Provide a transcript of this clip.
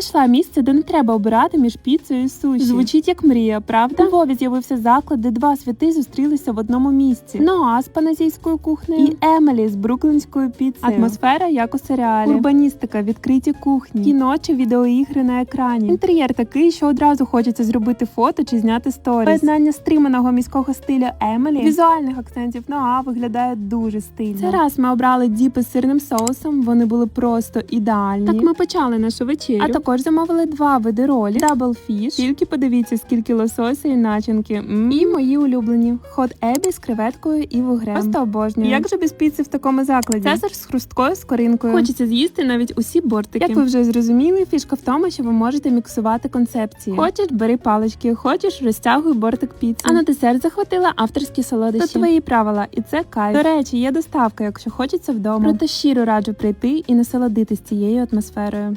знайшла місце, де не треба обирати між піцею і суші. Звучить як мрія, правда? У Львові з'явився заклад, де два святи зустрілися в одному місці. Ноа з паназійською кухнею і Емелі з бруклінською піцею. Атмосфера як у серіалі. Урбаністика, відкриті кухні, кіно чи відеоігри на екрані. Інтер'єр такий, що одразу хочеться зробити фото чи зняти сторіс. Поєднання стриманого міського стилю Емелі, візуальних акцентів Ноа виглядає дуже стильно. Це раз ми обрали діпи з сирним соусом. Вони були просто ідеальні. Так ми почали нашу вечерю. А також замовили два види ролі: дабл фіш. Тільки подивіться, скільки лосося і начинки. М. І мої улюблені хот ебі з креветкою і вугрем. Просто обожнюю. Як же без піци в такому закладі? Цезар з хрусткою з коринкою. Хочеться з'їсти навіть усі бортики. Як ви вже зрозуміли, фішка в тому, що ви можете міксувати концепції. Хочеш, бери палички, хочеш, розтягуй бортик піци. А на десерт захватила авторські солодощі. Це твої правила, і це кайф. До речі, є доставка, якщо хочеться вдома. Проте щиро раджу прийти і насолодитись цією атмосферою.